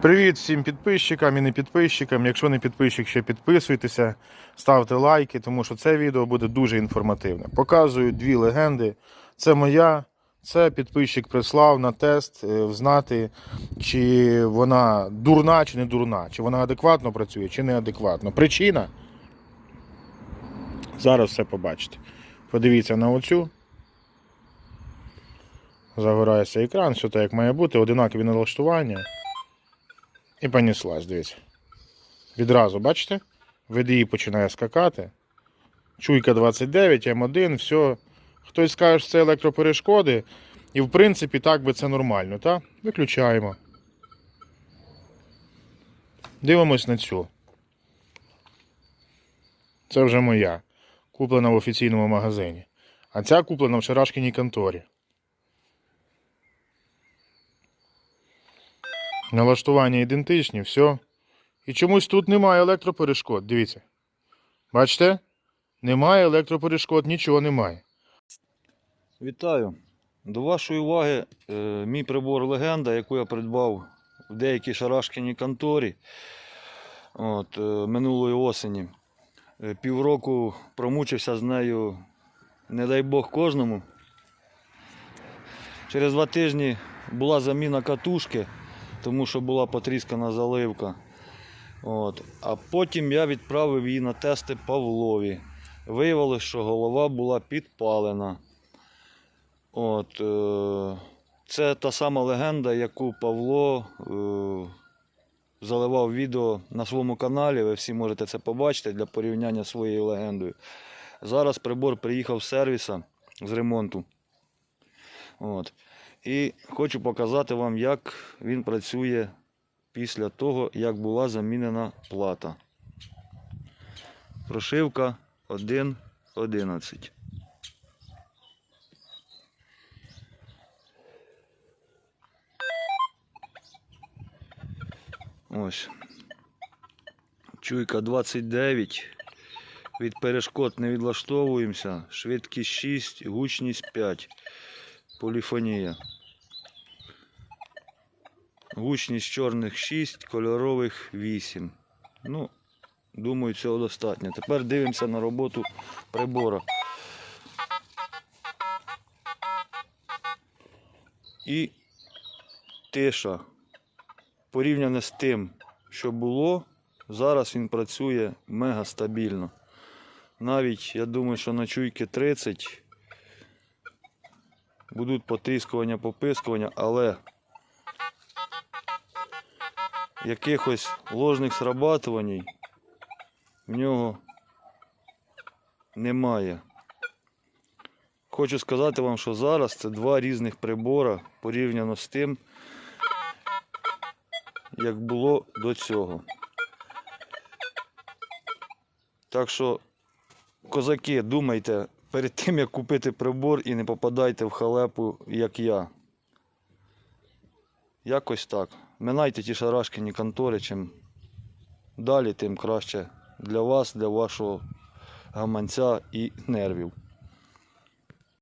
Привіт всім підписчикам і не підписчикам. Якщо не підписчик, ще підписуйтеся, ставте лайки, тому що це відео буде дуже інформативне. Показую дві легенди. Це моя, це підписчик прислав на тест е, знати, чи вона дурна чи не дурна, чи вона адекватно працює, чи неадекватно. Причина. Зараз все побачите. Подивіться на оцю. Загорається екран, все так як має бути, одинакові налаштування. І понеслась, дивіться. Відразу, бачите? VDI починає скакати. Чуйка 29, М1, все. Хтось скаже, що це електроперешкоди. І в принципі так би це нормально, так? Виключаємо. Дивимось на цю. Це вже моя. Куплена в офіційному магазині. А ця куплена в Шарашкіній конторі. Налаштування ідентичні, все. І чомусь тут немає електроперешкод. Дивіться. Бачите? Немає електроперешкод, нічого немає. Вітаю! До вашої уваги е, мій прибор легенда, яку я придбав в деякій шарашкіній конторі от, е, минулої осені. Е, півроку промучився з нею, не дай Бог кожному. Через два тижні була заміна катушки, тому що була потріскана заливка. От. А потім я відправив її на тести Павлові. Виявилось, що голова була підпалена. От, е, це та сама легенда, яку Павло е, заливав відео на своєму каналі. Ви всі можете це побачити для порівняння своєю легендою. Зараз прибор приїхав з сервіса з ремонту. От. І хочу показати вам, як він працює після того, як була замінена плата. Прошивка 1.11. Ось. Чуйка 29. Від перешкод не відлаштовуємося. Швидкість 6, гучність 5. Поліфонія. Гучність чорних 6, кольорових 8. Ну, думаю, цього достатньо. Тепер дивимося на роботу прибора. І тиша порівняно з тим, що було, зараз він працює мега стабільно. Навіть, я думаю, що на чуйки 30 будуть потріскування, попискування, але якихось ложних срабатувань в нього немає. Хочу сказати вам, що зараз це два різних прибора порівняно з тим, як було до цього. Так що, козаки, думайте перед тим, як купити прибор і не попадайте в халепу, як я. Якось так. Минайте ті шарашкині контори, чим далі, тим краще для вас, для вашого гаманця і нервів.